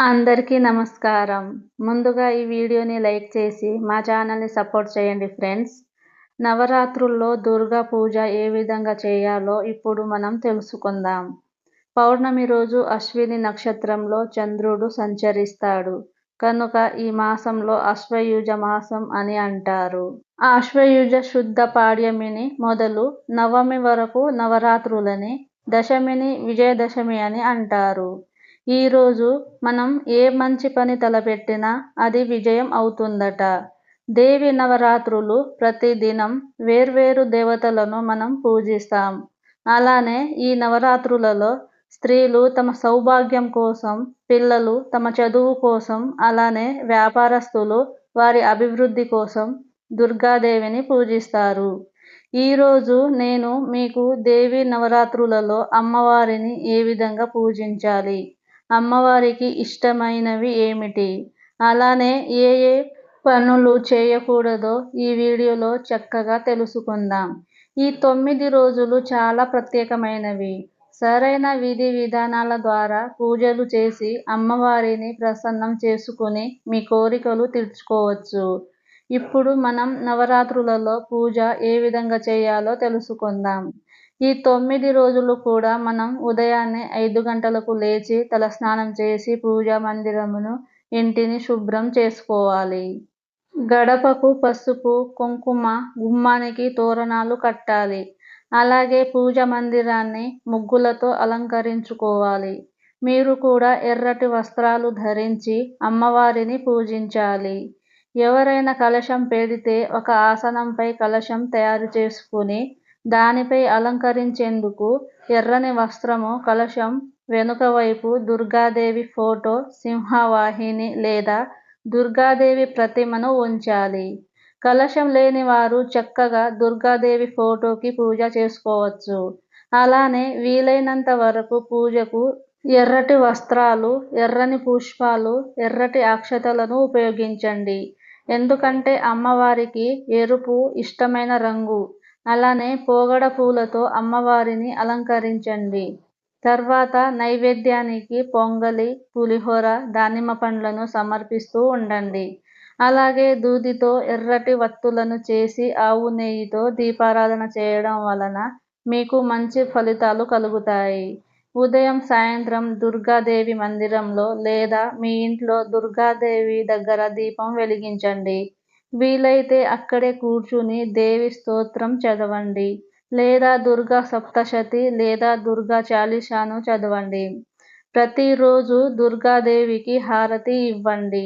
అందరికీ నమస్కారం. ముందుగా ఈ వీడియోని లైక్ చేసి మా ఛానల్ని సపోర్ట్ చేయండి ఫ్రెండ్స్. నవరాత్రుల్లో దుర్గా పూజ ఏ విధంగా చేయాలో ఇప్పుడు మనం తెలుసుకుందాం. పౌర్ణమి రోజు అశ్విని నక్షత్రంలో చంద్రుడు సంచరిస్తాడు. కనుక ఈ మాసంలో అశ్వయుజ మాసం అని అంటారు. ఆశ్వయుజ శుద్ధ పాడ్యమిని మొదలు నవమి వరకు నవరాత్రులని దశమిని విజయదశమి అని అంటారు. ఈరోజు మనం ఏ మంచి పని తలపెట్టినా అది విజయం అవుతుందట. దేవి నవరాత్రులు ప్రతిదినం వేర్వేరు దేవతలను మనం పూజిస్తాం. అలానే ఈ నవరాత్రులలో స్త్రీలు తమ సౌభాగ్యం కోసం పిల్లలు తమ చదువు కోసం అలానే వ్యాపారస్తులు వారి అభివృద్ధి కోసం దుర్గాదేవిని పూజిస్తారు. ఈరోజు నేను మీకు దేవి నవరాత్రులలో అమ్మవారిని ఏ విధంగా పూజించాలి? అమ్మవారికి ఇష్టమైనవి ఏమిటి? అలానే ఏ ఏ పనులు చేయకూడదో ఈ వీడియోలో చక్కగా తెలుసుకుందాం. ఈ తొమ్మిది రోజులు చాలా ప్రత్యేకమైనవి. సరైన విధి విధానాల ద్వారా పూజలు చేసి అమ్మవారిని ప్రసన్నం చేసుకుని మీ కోరికలు తీర్చుకోవచ్చు. ఇప్పుడు మనం నవరాత్రులలో పూజ ఏ విధంగా చేయాలో తెలుసుకుందాం. ఈ తొమ్మిది రోజులు కూడా మనం ఉదయాన్నే ఐదు గంటలకు లేచి తలస్నానం చేసి పూజా మందిరమును ఇంటిని శుభ్రం చేసుకోవాలి. గడపకు పసుపు కుంకుమ గుమ్మానికి తోరణాలు కట్టాలి. అలాగే పూజ మందిరాన్ని ముగ్గులతో అలంకరించుకోవాలి. మీరు కూడా ఎర్రటి వస్త్రాలు ధరించి అమ్మవారిని పూజించాలి. ఎవరైనా కలశం పెడితే ఒక ఆసనంపై కలశం తయారు చేసుకుని దానిపై అలంకరించేందుకు ఎర్రని వస్త్రము కలశం వెనుక వైపు దుర్గాదేవి ఫోటో సింహవాహిని లేదా దుర్గాదేవి ప్రతిమను ఉంచాలి. కలశం లేని వారు చక్కగా దుర్గాదేవి ఫోటోకి పూజ చేసుకోవచ్చు. అలానే వీలైనంత వరకు పూజకు ఎర్రటి వస్త్రాలు ఎర్రని పుష్పాలు ఎర్రటి అక్షతలను ఉపయోగించండి. ఎందుకంటే అమ్మవారికి ఎరుపు ఇష్టమైన రంగు. అలానే పోగడ పూలతో అమ్మవారిని అలంకరించండి. తర్వాత నైవేద్యానికి పొంగలి పులిహోర దానిమ్మ పండ్లను సమర్పిస్తూ ఉండండి. అలాగే దూదితో ఎర్రటి వత్తులను చేసి ఆవు నెయ్యితో దీపారాధన చేయడం వలన మీకు మంచి ఫలితాలు కలుగుతాయి. ఉదయం సాయంత్రం దుర్గాదేవి మందిరంలో లేదా మీ ఇంట్లో దుర్గాదేవి దగ్గర దీపం వెలిగించండి. వీలైతే అక్కడే కూర్చుని దేవి స్తోత్రం చదవండి. లేదా దుర్గా సప్తశతి లేదా దుర్గా చాలీసాను చదవండి. ప్రతిరోజు దుర్గాదేవికి హారతి ఇవ్వండి.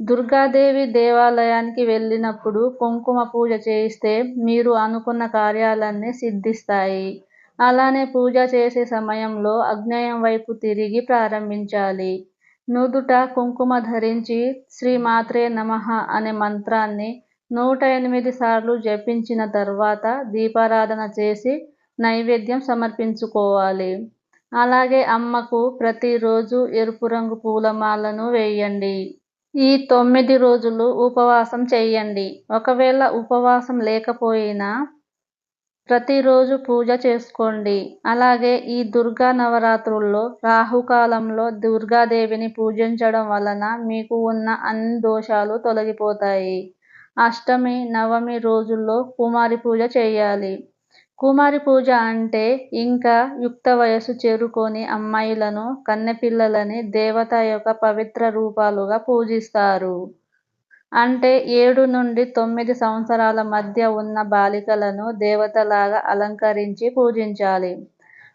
దుర్గాదేవి దేవాలయానికి వెళ్ళినప్పుడు కుంకుమ పూజ చేయిస్తే మీరు అనుకున్న కార్యాలన్నీ సిద్ధిస్తాయి. అలానే పూజ చేసే సమయంలో అగ్నేయం వైపు తిరిగి ప్రారంభించాలి. నుదుట కుంకుమ ధరించి శ్రీమాత్రే నమ అనే మంత్రాన్ని నూట ఎనిమిది సార్లు జపించిన తర్వాత దీపారాధన చేసి నైవేద్యం సమర్పించుకోవాలి. అలాగే అమ్మకు ప్రతిరోజు ఎరుపు రంగు పూలమాలను వేయండి. ఈ తొమ్మిది రోజులు ఉపవాసం చేయండి. ఒకవేళ ఉపవాసం లేకపోయినా ప్రతిరోజు పూజ చేసుకోండి. అలాగే ఈ దుర్గా నవరాత్రుల్లో రాహుకాలంలో దుర్గాదేవిని పూజించడం వలన మీకు ఉన్న అన్ని దోషాలు తొలగిపోతాయి. అష్టమి నవమి రోజుల్లో కుమారి పూజ చేయాలి. కుమారి పూజ అంటే ఇంకా యుక్త వయసు చేరుకొని అమ్మాయిలను కన్నెపిల్లలని దేవత యొక్క పవిత్ర రూపాలుగా పూజిస్తారు. అంటే ఏడు నుండి తొమ్మిది సంవత్సరాల మధ్య ఉన్న బాలికలను దేవతలాగా అలంకరించి పూజించాలి.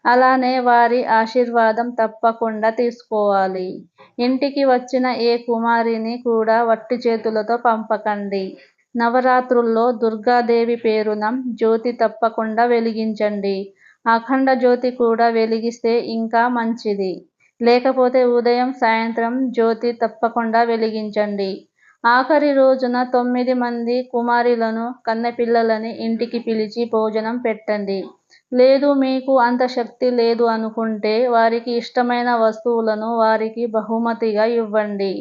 అలానే వారి ఆశీర్వాదం తప్పకుండా తీసుకోవాలి. ఇంటికి వచ్చిన ఏ కుమారిని కూడా వట్టి చేతులతో పంపకండి. నవరాత్రుల్లో దుర్గాదేవి పేరున జ్యోతి తప్పకుండా వెలిగించండి. అఖండ జ్యోతి కూడా వెలిగిస్తే ఇంకా మంచిది. లేకపోతే ఉదయం సాయంత్రం జ్యోతి తప్పకుండా వెలిగించండి. ఆఖరి రోజున తొమ్మిది మంది కుమారులను కన్నెపిల్లలని ఇంటికి పిలిచి భోజనం పెట్టండి. లేదు మీకు అంత శక్తి లేదు అనుకుంటే వారికి ఇష్టమైన వస్తువులను వారికి బహుమతిగా ఇవ్వండి.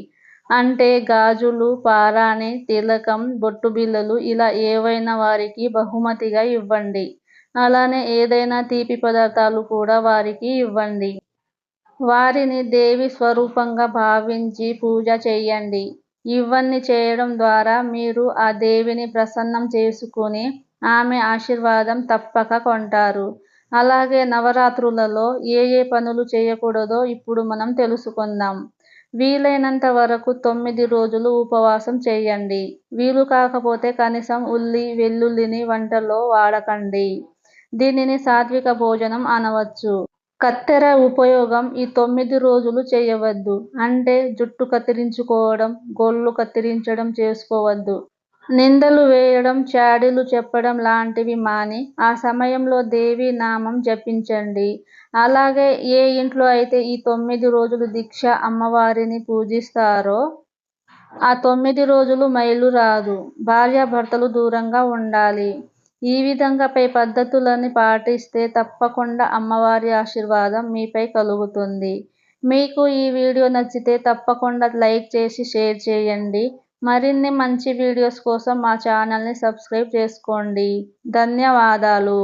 అంటే గాజులు పారాణి తిలకం బొట్టు బిల్లలు ఇలా ఏవైనా వారికి బహుమతిగా ఇవ్వండి. అలానే ఏదైనా తీపి పదార్థాలు కూడా వారికి ఇవ్వండి. వారిని దేవి స్వరూపంగా భావించి పూజ చేయండి. ఇవన్నీ చేయడం ద్వారా మీరు ఆ దేవిని ప్రసన్నం చేసుకుని ఆమె ఆశీర్వాదం తప్పక కొంటారు. అలాగే నవరాత్రులలో ఏ ఏ పనులు చేయకూడదో ఇప్పుడు మనం తెలుసుకుందాం. వీలైనంత వరకు తొమ్మిది రోజులు ఉపవాసం చేయండి. వీలు కాకపోతే కనీసం ఉల్లి వెల్లుల్లిని వంటలో వాడకండి. దీనిని సాత్విక భోజనం అనవచ్చు. కత్తెర ఉపయోగం ఈ తొమ్మిది రోజులు చేయవద్దు. అంటే జుట్టు కత్తిరించుకోవడం గోళ్ళు కత్తిరించడం చేసుకోవద్దు. నిందలు వేయడం చాడీలు చెప్పడం లాంటివి మాని ఆ సమయంలో దేవి నామం జపించండి. అలాగే ఏ ఇంట్లో అయితే ఈ తొమ్మిది రోజులు దీక్ష అమ్మవారిని పూజిస్తారో ఆ తొమ్మిది రోజులు మైలు రాదు భార్యాభర్తలు దూరంగా ఉండాలి. ఈ విధంగా పై పద్ధతులని పాటిస్తే తప్పకుండా అమ్మవారి ఆశీర్వాదం మీపై కలుగుతుంది. మీకు ఈ వీడియో నచ్చితే తప్పకుండా లైక్ చేసి షేర్ చేయండి. మరిన్ని మంచి వీడియోస్ కోసం మా ఛానల్ని సబ్స్క్రైబ్ చేసుకోండి. ధన్యవాదాలు.